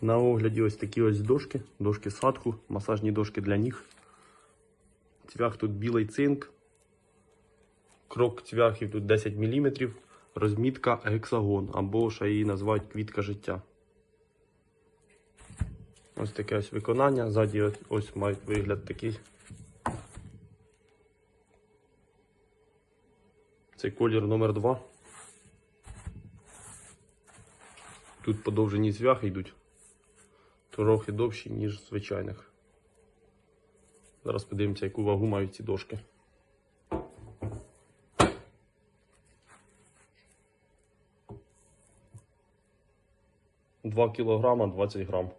На огляді ось такі ось дошки, дошки садку, масажні дошки для ніг. Цвях тут білий цинк. Крок цвяхів тут 10 мм. Розмітка гексагон, або ще її називають квітка життя. Ось таке ось виконання. Ззаді ось, ось мають вигляд такий. Це колір номер 2. Тут подовжені цвяхи йдуть. Трохи довші, ніж звичайних. Зараз подивимося, яку вагу мають ці дошки. Два кілограма 20 грам.